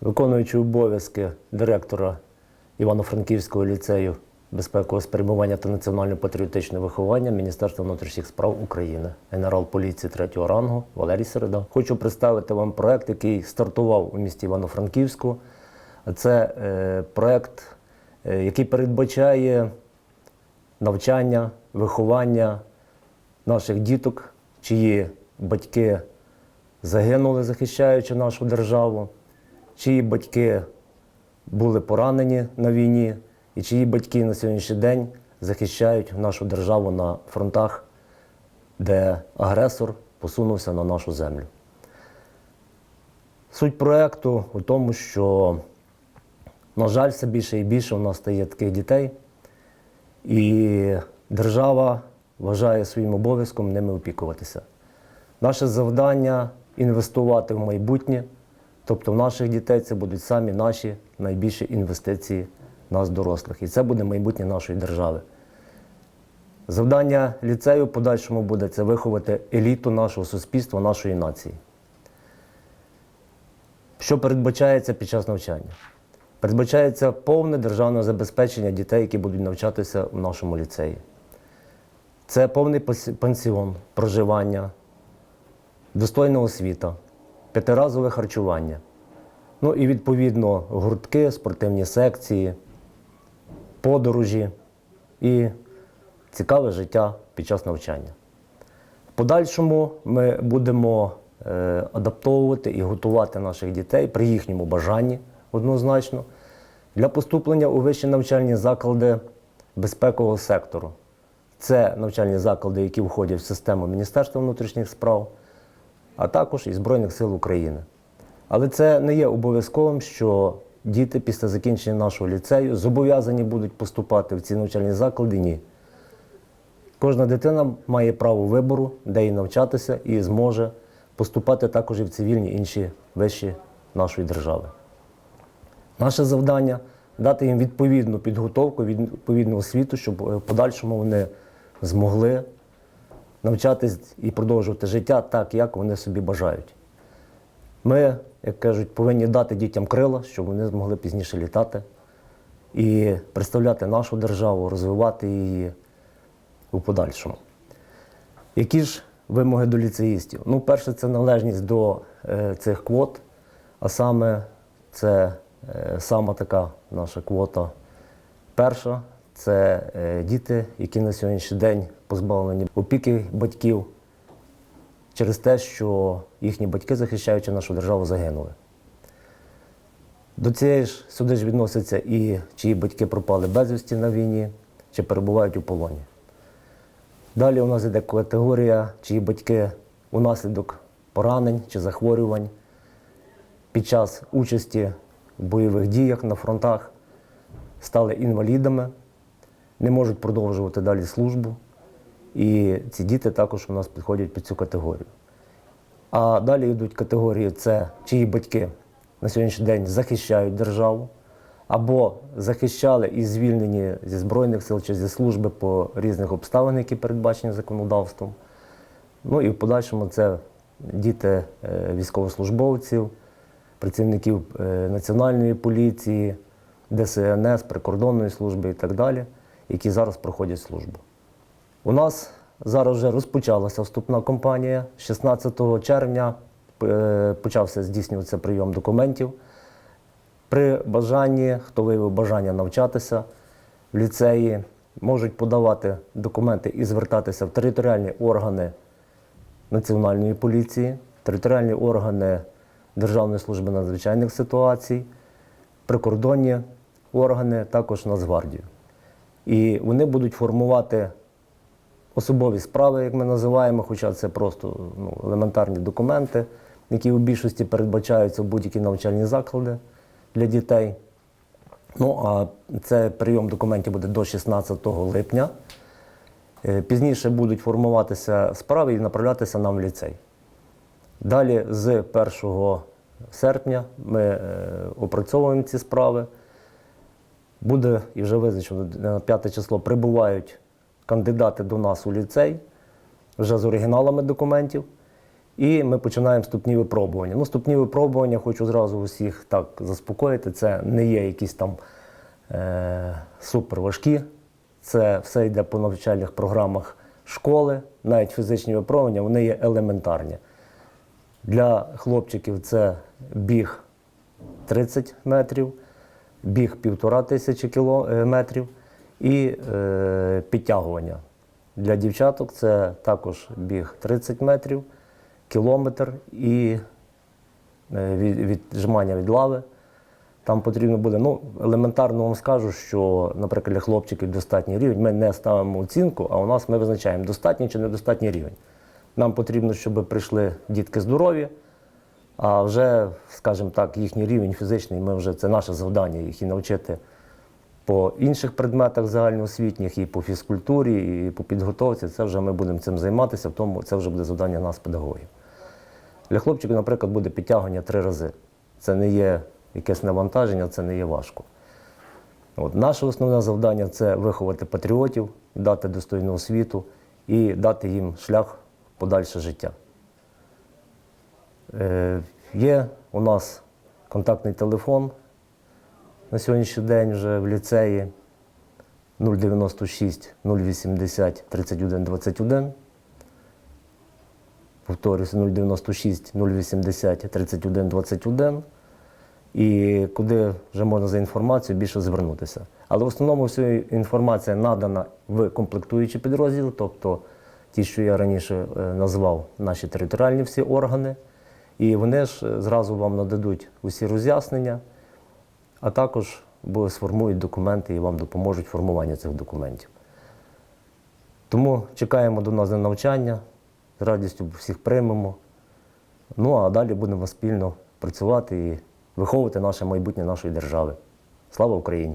виконуючи обов'язки директора Івано-Франківського ліцею безпекового спрямування та національно-патріотичного виховання Міністерства внутрішніх справ України, генерал поліції третього рангу Валерій Середа. Хочу представити вам проект, який стартував у місті Івано-Франківську. Це е, проект, е, який передбачає навчання, виховання наших діток, чиї батьки загинули, захищаючи нашу державу, чиї батьки були поранені на війні, і чиї батьки на сьогоднішній день захищають нашу державу на фронтах, де агресор посунувся на нашу землю. Суть проєкту у тому, що, на жаль, все більше і більше у нас стає таких дітей, і держава вважає своїм обов'язком ними опікуватися. Наше завдання інвестувати в майбутнє, тобто в наших дітей це будуть самі наші найбільші інвестиції нас, дорослих. І це буде майбутнє нашої держави. Завдання ліцею в подальшому буде це виховати еліту нашого суспільства, нашої нації. Що передбачається під час навчання? Передбачається повне державне забезпечення дітей, які будуть навчатися в нашому ліцеї. Це повний пансіон, проживання, достойна освіта, п'ятиразове харчування. Ну і відповідно гуртки, спортивні секції, подорожі і цікаве життя під час навчання. В подальшому ми будемо е, адаптовувати і готувати наших дітей при їхньому бажанні однозначно для поступлення у вищі навчальні заклади безпекового сектору. Це навчальні заклади, які входять в систему Міністерства внутрішніх справ, а також і Збройних сил України. Але це не є обов'язковим, що діти після закінчення нашого ліцею зобов'язані будуть поступати в ці навчальні заклади. Ні. Кожна дитина має право вибору, де їй навчатися, і зможе поступати також і в цивільні інші виші нашої держави. Наше завдання дати їм відповідну підготовку, відповідну освіту, щоб е, в подальшому вони змогли навчатись і продовжувати життя так, як вони собі бажають. Ми, як кажуть, повинні дати дітям крила, щоб вони змогли пізніше літати і представляти нашу державу, розвивати її у подальшому. Які ж вимоги до ліцеїстів? Ну, перше, це належність до е, цих квот, а саме це е, сама така наша квота. Перша це е, діти, які на сьогоднішній день позбавлені опіки батьків через те, що їхні батьки, захищаючи нашу державу, загинули. До цієї ж сюди ж відносяться і чиї батьки пропали безвісті на війні, чи перебувають у полоні. Далі у нас йде категорія, чиї батьки унаслідок поранень чи захворювань під час участі в бойових діях на фронтах стали інвалідами, не можуть продовжувати далі службу. І ці діти також у нас підходять під цю категорію. А далі йдуть категорії: це чиї батьки на сьогоднішній день захищають державу, або захищали і звільнені зі Збройних сил чи зі служби по різних обставинах, які передбачені законодавством. Ну і в подальшому це діти е, військовослужбовців, працівників е, Національної поліції, ДСНС, прикордонної служби і так далі, які зараз проходять службу. У нас зараз вже розпочалася вступна кампанія. 16 червня е, почався здійснюватися прийом документів. При бажанні, хто виявив бажання навчатися в ліцеї, можуть подавати документи і звертатися в територіальні органи Національної поліції, територіальні органи Державної служби надзвичайних ситуацій, прикордонні органи, також Нацгвардію. І вони будуть формувати особові справи, як ми називаємо, хоча це просто ну, елементарні документи, які у більшості передбачаються в будь-які навчальні заклади для дітей. Ну, а це прийом документів буде до 16 липня. Е, Пізніше будуть формуватися справи і направлятися нам в ліцей. Далі з 1 серпня ми е, опрацьовуємо ці справи. Буде і вже визначено на 5 число прибувають кандидати до нас у ліцей вже з оригіналами документів. І ми починаємо вступні випробування. Ну, вступні випробування, хочу зразу усіх так заспокоїти, це не є якісь там е, супер важкі. Це все йде по навчальних програмах школи, навіть фізичні випробування, вони є елементарні. Для хлопчиків це біг 30 метрів, біг півтора тисячі кіло- е, і е, підтягування. Для дівчаток це також біг 30 метрів, кілометр і е, від, віджимання від лави. Там потрібно буде, ну, елементарно вам скажу, що, наприклад, для хлопчиків достатній рівень. Ми не ставимо оцінку, а у нас ми визначаємо, достатній чи недостатній рівень. Нам потрібно, щоб прийшли дітки здорові, а вже, скажімо так, їхній рівень фізичний, ми вже це наше завдання їх і навчити по інших предметах загальноосвітніх, і по фізкультурі, і по підготовці. Це вже ми будемо цим займатися, тому це вже буде завдання нас, педагогів. Для хлопчиків, наприклад, буде підтягування три рази. Це не є якесь навантаження, це не є важко. От, наше основне завдання це виховати патріотів, дати достойну освіту і дати їм шлях подальше життя. Е, є у нас контактний телефон на сьогоднішній день вже в ліцеї 096 080 31 21. Повторюсь, 096 080 31 21. І куди вже можна за інформацією більше звернутися. Але в основному вся інформація надана в комплектуючі підрозділи, тобто ті, що я раніше е, назвав, наші територіальні всі органи. І вони ж е, зразу вам нададуть усі роз'яснення, а також сформують документи і вам допоможуть в формуванні цих документів. Тому чекаємо до нас на навчання, з радістю всіх приймемо. Ну а далі будемо спільно працювати і виховувати наше майбутнє нашої держави. Слава Україні!